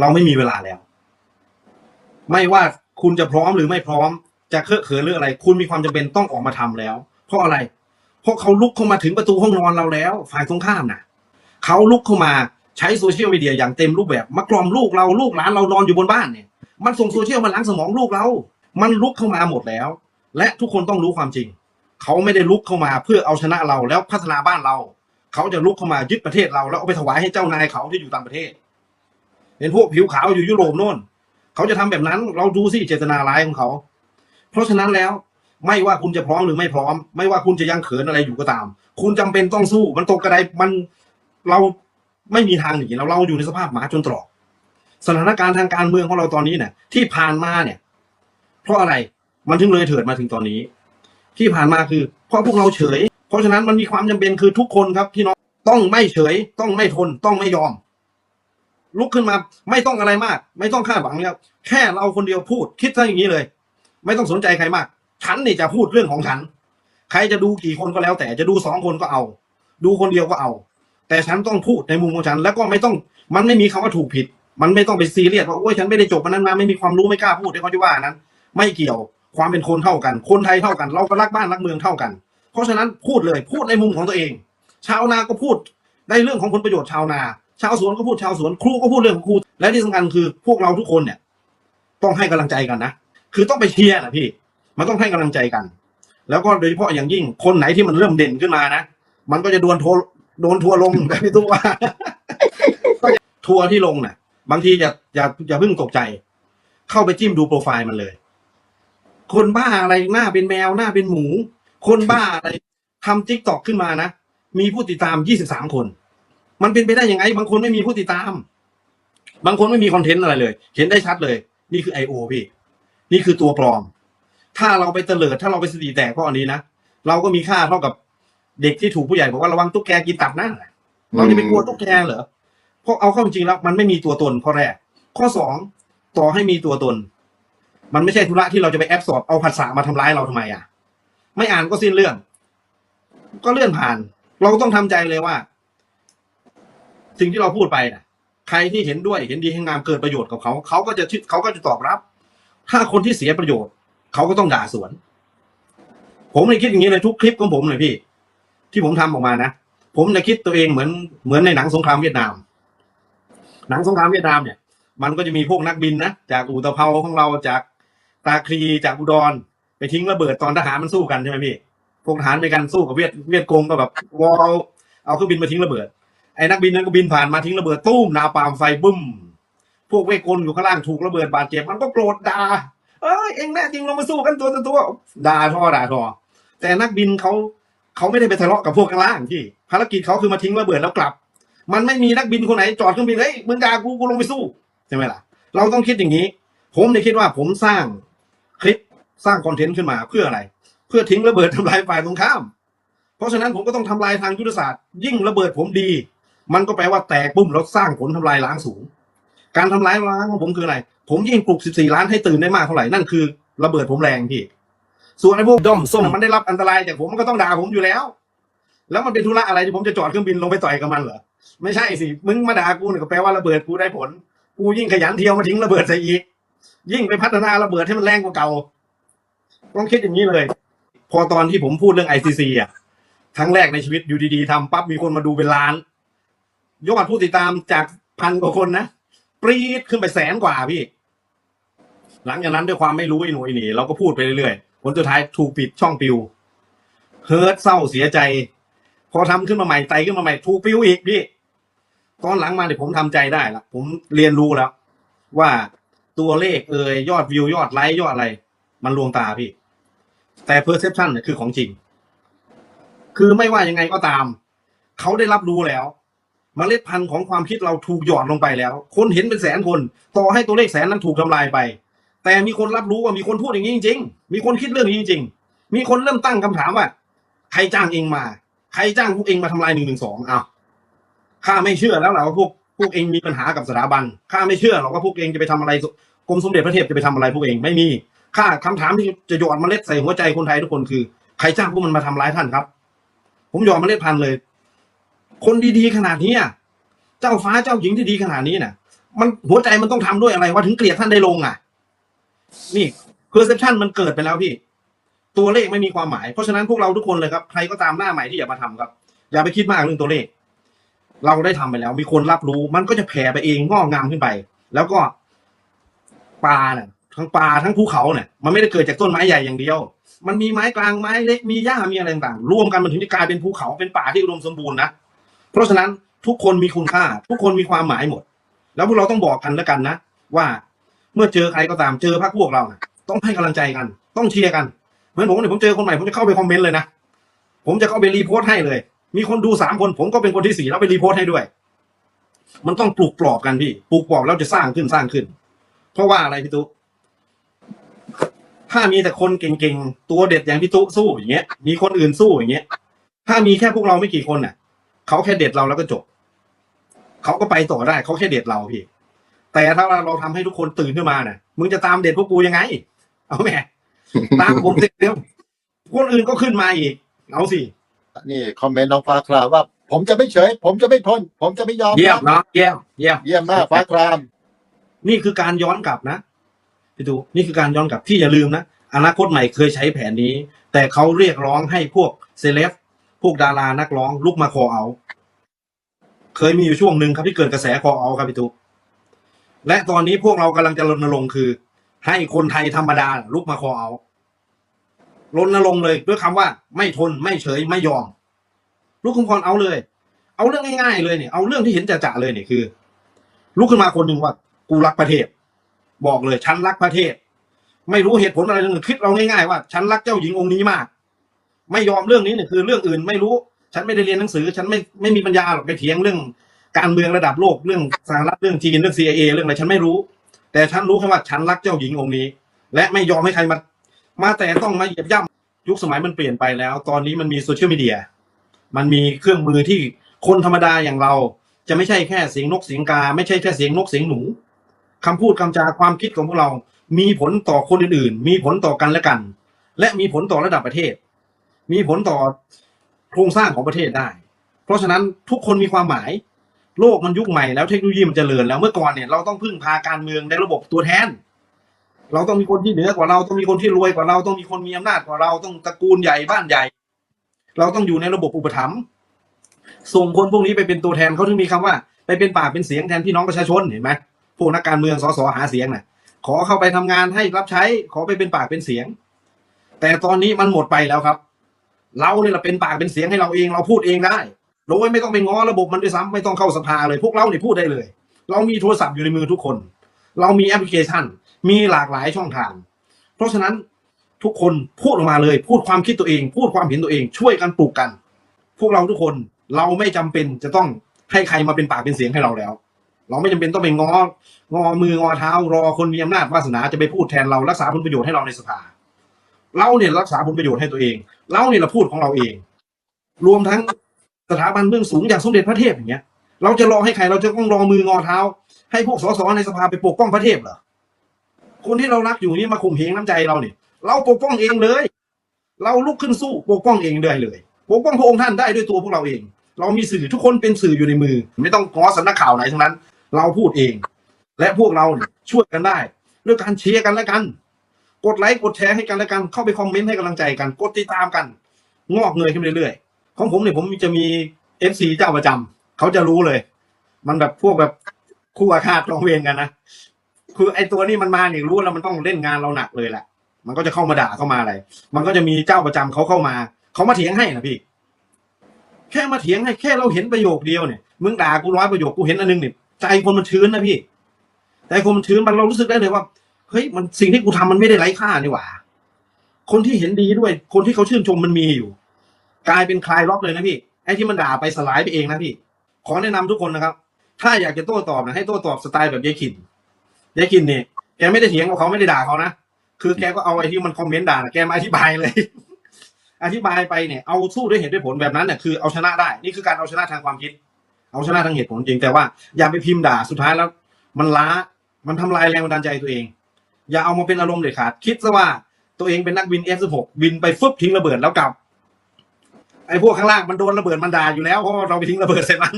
เราไม่มีเวลาแล้ว ไม่ว่าคุณจะพร้อมหรือไม่พร้อม จะเคอะเขินหรืออะไร คุณมีความจำเป็นต้องออกมาทำแล้ว เพราะอะไร เพราะเขาลุกเข้ามาถึงประตูห้องนอนเราแล้ว ฝ่ายตรงข้ามน่ะเขาลุกเข้ามาใช้โซเชียลมีเดียอย่างเต็มรูปแบบมากล่อมลูกเราลูกหลานเรานอนอยู่บนบ้านเนี่ย มันส่งโซเชียลมาล้างสมองลูกเรา มันลุกเข้ามาหมดแล้ว และทุกคนต้องรู้ความจริง เขาไม่ได้ลุกเข้ามาเพื่อเอาชนะเราแล้วพัฒนาบ้านเรา เขาจะลุกเข้ามายึดประเทศเราแล้วเอาไปถวายให้เจ้านายเขาที่อยู่ต่างประเทศ เห็นพวกผิวขาวอยู่ยุโรปโน่น เขาจะทำแบบนั้น เราดูสิเจตนาร้ายของเขา เพราะฉะนั้นแล้วไม่ว่าคุณจะพร้อมหรือไม่พร้อม ไม่ว่าคุณจะยังเขินอะไรอยู่ก็ตาม คุณจำเป็นต้องสู้ มันตกกระไดมันเราไม่มีทางหนีเราเราอยู่ในสภาพหมาจนตรอกสถานการณ์ทางการเมืองของเราตอนนี้เนี่ยที่ผ่านมาเนี่ย เพราะอะไรมันถึงเลยเถิดมาถึงตอนนี้ ที่ผ่านมาคือ เพราะพวกเราเฉย เพราะฉะนั้นมันมีความจำเป็นคือทุกคนครับพี่น้องต้องไม่เฉยต้องไม่ทนต้องไม่ยอม ลุกขึ้นมาไม่ต้องอะไรมาก ไม่ต้องคาดหวังแล้วแค่เราคนเดียวพูดคิดซะอย่างนี้เลย ไม่ต้องสนใจใครมาก ฉันนี่จะพูดเรื่องของฉัน ใครจะดูกี่คนก็แล้ว แต่จะดูสองคนก็เอา ดูคนเดียวก็เอา แต่ฉันต้องพูดในมุมของฉัน แล้วก็ไม่ต้องมันไม่มีคำว่าถูกผิด มันไม่ต้องไปซีเรียสว่าโอ้ยฉันไม่ได้จบมันนั้นมาไม่มีความรู้ไม่กล้าพูดเดี๋ยวเขาจะว่านั้น ไม่เกี่ยวความเป็นคนเท่ากัน คนไทยเท่ากัน เราก็รักบ้านรักเมืองเท่ากัน เพราะฉะนั้นพูดเลยพูดในมุมของตัวเอง ชาวนาก็พูดในเรื่องของผลประโยชน์ชาวนา ชาวสวนก็พูดชาวสวนครูก็พูดเรื่องของครู และที่สำคัญคือพวกเราทุกคนเนี่ย ต้องให้กำลังใจกันนะคือต้องไปเชียร์นะพี่ มันต้องให้กำลังใจกัน แล้วก็โดยเฉพาะอย่างยิ่งคนไหนที่มันเริ่มเด่นขึ้นมานะมันก็จะโดนทัวโดนทัวลงแบบพี่ตู้ว่าทัวที่ลงน่ะ บางทีอย่าอย่าอย่าเพิ่งตกใจ เข้าไปจิ้มดูโปรไฟล์มันเลย คนบ้าอะไรหน้าเป็นแมวหน้าเป็นหมู คนบ้าอะไรทำทิกตอกขึ้นมานะมีผู้ติดตามยี่สิบสามคน มันเป็นไปได้ยังไง บางคนไม่มีผู้ติดตาม บางคนไม่มีคอนเทนต์อะไรเลย เห็นได้ชัดเลย นี่คือไอโอพี่ นี่คือตัวปลอม ถ้าเราไปเตลิดถ้าเราไปสติแตกเพราะอันนี้นะ เราก็มีค่าเท่ากับเด็กที่ถูกผู้ใหญ่บอกว่าระวังตุ๊กแกกินตับนะเราจะไปกลัวตุ๊กแกเหรอ เพราะเอาเข้าจริงๆแล้ว มันไม่มีตัวตนข้อแรก ข้อสองต่อให้มีตัวตน มันไม่ใช่ธุระที่เราจะไปแอบสอบเอาภาษามาทำร้ายเราทำไมอะ ไม่อ่านก็สิ้นเรื่อง ก็เลื่อนผ่าน เราก็ต้องทำใจเลยว่า สิ่งที่เราพูดไปนะใครที่เห็นด้วยเห็นดีเห็นงามเกิดประโยชน์กับเขา เขาก็จะเขาก็จะตอบรับ ถ้าคนที่เสียประโยชน์ เขาก็ต้องด่าสวน ผมเลยคิดอย่างนี้เลยทุกคลิปของผมเลยพี่ ที่ผมทำออกมานะผมจะคิดตัวเองเหมือนเหมือนในหนังสงครามเวียดนาม หนังสงครามเวียดนามเนี่ย มันก็จะมีพวกนักบินนะจากอู่ตะเภาของเราจากตาคลีจากอุดร ไปทิ้งระเบิดตอนทหารมันสู้กันใช่ไหมพี่พวกทหารไปกันสู้กับเวียดเวียดกงก็แบบวอลเอาเครื่องบินมาทิ้งระเบิด ไอ้นักบินนั้นก็บินผ่านมาทิ้งระเบิดตุ้มนาปามไฟบึ้ม พวกเวทกลอยู่ข้างล่างถูกระเบิดบาดเจ็บมันก็โกรธด่าเอ้ยเองแน่จริงเรามาสู้กันตัวต่อตัวด่าท่อด่าท่อแต่นักบินเขาเขาไม่ได้ไปทะเลาะกับพวกข้างล่างที่ภารกิจเขาคือมาทิ้งระเบิดแล้วกลับ มันไม่มีนักบินคนไหนจอดเครื่องบินเฮ้ยมึงด่ากูกูลงไปสู้ใช่ไหมล่ะ เราต้องคิดอย่างนี้ ผมเนี่ยคิดว่าผมสร้างคลิปสร้างคอนเทนต์ขึ้นมาเพื่ออะไร เพื่อทิ้งระเบิดทำลายฝ่ายตรงข้าม เพราะฉะนั้นผมก็ต้องทำลายทางยุทธศาสตร์ ยิ่งระเบิดผมดี มันก็แปลว่าแตกปุ้มแล้วสร้างผลทำลายล้างสูง การทำลายล้างของผมคืออะไร ผมยิ่งปลุก 14 ล้านให้ตื่นได้มากเท่าไหร่ นั่นคือระเบิดผมแรงพี่ ส่วนไอ้พวกด้อมส้มมันได้รับอันตรายจากผมมันก็ต้องด่าผมอยู่แล้ว แล้วมันเป็นธุระอะไรที่ผมจะจอดเครื่องบินลงไปต่อยกับมันเหรอ ไม่ใช่สิ มึงมาด่ากูเนี่ยก็แปลว่าระเบิดกูได้ผล กูยิ่งขยันเที่ยวมาทิ้งระเบิดใส่อีก ยิ่งไปพัฒนาระเบิดให้มันแรงกว่าเก่า ต้องคิดอย่างนี้เลย พอตอนที่ผมพูดเรื่อง ICC อะครั้งแรกในชีวิตอยู่ดีๆทำปั๊บมีคนมาดูเป็นล้าน ยอดผู้ติดตามจากพันกว่าคนนะปรีดขึ้นไปแสนกว่าพี่ หลังจากนั้นด้วยความไม่รู้ไอ้หน่ยหนีเราก็พูดไปเรื่อยๆผลสุดท้ายถูกปิดช่องปิวเฮิร์ตเศร้าเสียใจ พอทำขึ้นมาใหม่ไตขึ้นมาใหม่ถูกปิวอีกพี่ตอนหลังมาเนี่ยผมทำใจได้ละผมเรียนรู้แล้ว ว่าตัวเลขเอ่ยยอดวิวยอดไลค์ยอดอะไร มันลวงตาพี่ แต่เพอร์เซพชันเนี่ยคือของจริง คือไม่ว่ายังไงก็ตาม เขาได้รับรู้แล้ว เมล็ดพันธุ์ของความคิดเราถูกหยอดลงไปแล้ว คนเห็นเป็นแสนคน ต่อให้ตัวเลขแสนนั้นถูกทำลายไป แต่มีคนรับรู้ว่ามีคนพูดอย่างนี้จริง ๆ มีคนคิดเรื่องนี้จริง ๆ มีคนเริ่มตั้งคำถามว่าใครจ้างเองมา ใครจ้างพวกเองมาทำลายหนึ่งหนึ่งสองอ้าวข้าไม่เชื่อแล้วแหละว่าพวกพวกเองมีปัญหากับสถาบันข้าไม่เชื่อหรอกว่าพวกเองจะไปทำอะไรกรมสมเด็จพระเทพจะไปทำอะไรพวกเองไม่มีข้าคำถามที่จะหยอดเมล็ดใส่หัวใจคนไทยทุกคนคือ ใครจ้างพวกมันมาทำร้ายท่านครับ ผมยอดเมล็ดพันธุ์เลย คนดีๆขนาดนี้อะเจ้าฟ้าเจ้าหญิงที่ดีขนาดนี้น่ะ มันหัวใจมันต้องทำด้วยอะไรว่าถึงเกลียดท่านได้ลงอะ นี่ perception มันเกิดไปแล้วพี่ ตัวเลขไม่มีความหมาย เพราะฉะนั้นพวกเราทุกคนเลยครับ ใครก็ตามหน้าใหม่ที่อยากมาทำครับ อย่าไปคิดมากเรื่องตัวเลข เราได้ทำไปแล้ว มีคนรับรู้ มันก็จะแผ่ไปเองงอกงามขึ้นไป แล้วก็ปลาเนี่ยทั้งปลาทั้งภูเขาเนี่ยมันไม่ได้เกิดจากต้นไม้ใหญ่อย่างเดียว มันมีไม้กลางไม้เล็กมีหญ้ามีอะไรต่างๆรวมกันมันถึงจะกลายเป็นภูเขาเป็นป่าที่อุดมสมบูรณ์นะ เพราะฉะนั้นทุกคนมีคุณค่า ทุกคนมีความหมายหมด แล้วพวกเราต้องบอกกันแล้วกันนะว่าเมื่อเจอใครก็ตามเจอพรรคพวกเรานะต้องให้กำลังใจกัน ต้องเชียร์กันเหมือนผมเนี่ยผมเจอคนใหม่ผมจะเข้าไปคอมเมนต์เลยนะผมจะเข้าไปรีโพสต์ให้เลย มีคนดูสามคนผมก็เป็นคนที่สี่แล้วไปรีโพสต์ให้ด้วย มันต้องปลูกปลอบกันพี่ปลูกปลอบแล้วจะสร้างขึ้นสร้างขึ้น เพราะว่าอะไรพี่ตุ๊ถ้ามีแต่คนเก่งๆตัวเด็ดอย่างพี่ตุ๊สู้อย่างเงี้ย มีคนอื่นสู้อย่างเงี้ย ถ้ามีแค่พวกเราไม่กี่คนน่ะ เขาแค่เด็ดเราแล้วก็จบ เขาก็ไปต่อได้ เขาแค่เด็ดเราพี่ แต่ถ้าเราทำให้ทุกคนตื่นขึ้นมาน่ะมึงจะตามเด็ดพวกกูยังไง เอาแม่ตามผมสิเดียวคนอื่นก็ขึ้นมาอีก เอาสิ นี่คอมเมนต์น้องฟ้าครามว่า ผมจะไม่เฉย ผมจะไม่ทน ผมจะไม่ยอม เยี่ยมครับเนาะเยี่ยมเยี่ยมเยี่ยมมากฟ้าครามนี่คือการย้อนกลับนะพี่ดูนี่คือการย้อนกลับที่อย่าลืมนะอนาคตใหม่เคยใช้แผนนี้ แต่เขาเรียกร้องให้พวกเซเลบ พวกดารานักร้องลุกมาคอเอา เคยมีอยู่ช่วงหนึ่งครับที่เกิดกระแสคอเอาครับพี่ตุ๊และตอนนี้พวกเรากำลังจะรณรงค์คือ ให้คนไทยธรรมดาลุกมาคอเอารณรงค์เลยด้วยคำว่า ไม่ทนไม่เฉยไม่ยอม ลุกขึ้นก่อนเอาเลย เอาเรื่องง่ายๆเลยเนี่ยเอาเรื่องที่เห็นจะๆเลยเนี่ยคือ ลุกขึ้นมาคนหนึ่งว่า กูรักประเทศ บอกเลยฉันรักประเทศ ไม่รู้เหตุผลอะไรทั้งคิดเราง่ายๆว่า ฉันรักเจ้าหญิงองค์นี้มาก ไม่ยอมเรื่องนี้เนี่ยคือเรื่องอื่นไม่รู้ ฉันไม่ได้เรียนหนังสือ ฉันไม่ไม่มีปัญญาหรอกไปเถียงเรื่อง การเมืองระดับโลกเรื่องสหรัฐเรื่องจีนเรื่อง CIA เรื่องอะไรฉันไม่รู้ แต่ฉันรู้แค่ว่าฉันรักเจ้าหญิงองค์นี้ และไม่ยอมให้ใครมามาแต่ต้องมาเหยียบย่ำยุคสมัยมันเปลี่ยนไปแล้ว ตอนนี้มันมีโซเชียลมีเดียมันมีเครื่องมือที่คนธรรมดาอย่างเรา จะไม่ใช่แค่เสียงนกเสียงกา ไม่ใช่แค่เสียงนกเสียงหนูคำพูดคำจาความคิดของพวกเรา มีผลต่อคนอื่นๆ มีผลต่อกันและกัน และมีผลต่อระดับประเทศ มีผลต่อโครงสร้างของประเทศได้ เพราะฉะนั้นทุกคนมีความหมาย โลกมันยุคใหม่แล้วเทคโนโลยีมันจเจริญแล้วเมื่อก่อนเนี่ยเราต้องพึ่งพาการเมืองในระบบตัวแทน เราต้องมีคนที่เหนือกว่าเราต้องมีคนที่รวยกว่าเราต้องมีคนมีอำนาจกว่าเราต้องตระกูลใหญ่บ้านใหญ่ เราต้องอยู่ในระบบอุปถัมภ์ส่งคนพวกนี้ไปเป็นตัวแทนเขาถึงมีคำว่า ไปเป็นปากเป็นเสียงแทนพี่น้องประชาชนเห็นไหมพวกนักการเมืองสสหาเสียงน่ะ ขอเข้าไปทำงานให้รับใช้ขอไปเป็นปากเป็นเสียง แต่ตอนนี้มันหมดไปแล้วครับ เราเนี่ยแหละเป็นปากเป็นเสียงให้เราเองเราพูดเองได้โดยไม่ต้องไปง้อระบบมันด้วยซ้ำไม่ต้องเข้าสภาเลยพวกเราเนี่ยพูดได้เลย เรามีโทรศัพท์อยู่ในมือทุกคน เรามีแอปพลิเคชัน มีหลากหลายช่องทาง เพราะฉะนั้นทุกคนพูดออกมาเลย พูดความคิดตัวเอง พูดความเห็นตัวเอง ช่วยกันปลูกกัน พวกเราทุกคนเราไม่จำเป็นจะต้องให้ใครมาเป็นปากเป็นเสียงให้เราแล้ว เราไม่จำเป็นต้องไปง้องอมืองอเท้ารอคนมีอำนาจวาสนาจะไปพูดแทนเรารักษาผลประโยชน์ให้เราในสภา เราเนี่ยรักษาผลประโยชน์ให้ตัวเอง เราเนี่ยเราพูดของเราเอง รวมทั้งสถาบันเบื้องสูงอย่างสมเด็จพระเทพอย่างเงี้ย เราจะรอให้ใครเราจะต้องรอมืองอเท้า ให้พวกสสในสภาไปปกป้องพระเทพเหรอคนที่เรารักอยู่นี่มาข่มเหงน้ำใจเราเนี่ยเราปกป้องเองเลย เราลุกขึ้นสู้ปกป้องเองได้เลยปกป้องพระองค์ท่านได้ด้วยตัวพวกเราเอง เรามีสื่อทุกคนเป็นสื่ออยู่ในมือ ไม่ต้องขอสำนักข่าวไหนทั้งนั้น เราพูดเอง และพวกเราช่วยกันได้ด้วยการเชียร์กันและกัน กดไลค์กดแชร์ให้กันและกัน เข้าไปคอมเมนต์ให้กำลังใจกัน กดติดตามกัน งอกเงยขึ้นเรื่อยๆ ของผมเนี่ยผมจะมีเอฟซีเจ้าประจำเขาจะรู้เลย มันแบบพวกแบบคู่อาฆาตจองเวรกันนะ คือไอตัวนี้มันมาเนี่ยรู้แล้วมันต้องเล่นงานเราหนักเลยแหละ มันก็จะเข้ามาด่าเข้ามาอะไร มันก็จะมีเจ้าประจำเขาเข้ามา เขามาเถียงให้นะพี่ แค่มาเถียงให้แค่เราเห็นประโยคเดียวเนี่ย มึงด่ากูร้อยประโยคกูเห็นอันนึงเนี่ยใจคนมันชื้นนะพี่ ใจคนมันชื้นมันเรารู้สึกได้เลยว่า เฮ้ยมันสิ่งที่กูทำมันไม่ได้ไร้ค่านี่หว่า คนที่เห็นดีด้วย คนที่เขาชื่นชมมันมีอยู่ กลายเป็นคลายล็อกเลยนะพี่ไอ้ที่มันด่าไปสลายไปเองนะพี่ ขอแนะนำทุกคนนะครับ ถ้าอยากจะโต้ตอบนะให้โต้ตอบสไตล์แบบยายขินยายขินเนี่ยแกไม่ได้เถียงกับเขาไม่ได้ด่าเขานะคือแกก็เอาไอ้ที่มันคอมเมนต์ด่าน่ะแกมาอธิบายเลย อธิบายไปเนี่ยเอาสู้ด้วยเหตุด้วยผลแบบนั้นเนี่ยคือเอาชนะได้นี่คือการเอาชนะทางความคิด เอาชนะทางเหตุผลจริงแต่ว่าอย่าไปพิมพ์ด่าสุดท้ายแล้ว มันล้ามันทำลายแรงบันดาลใจตัวเอง อย่าเอามาเป็นอารมณ์เด็ดขาด คิดซะว่าตัวเองเป็นนักบิน F16 บินไปฟึบทิ้งระเบิดแล้วกลับ ไอ้พวกข้างล่างมันโดนระเบิดมันด่าอยู่แล้วเพราะเราไปทิ้งระเบิดใส่มัน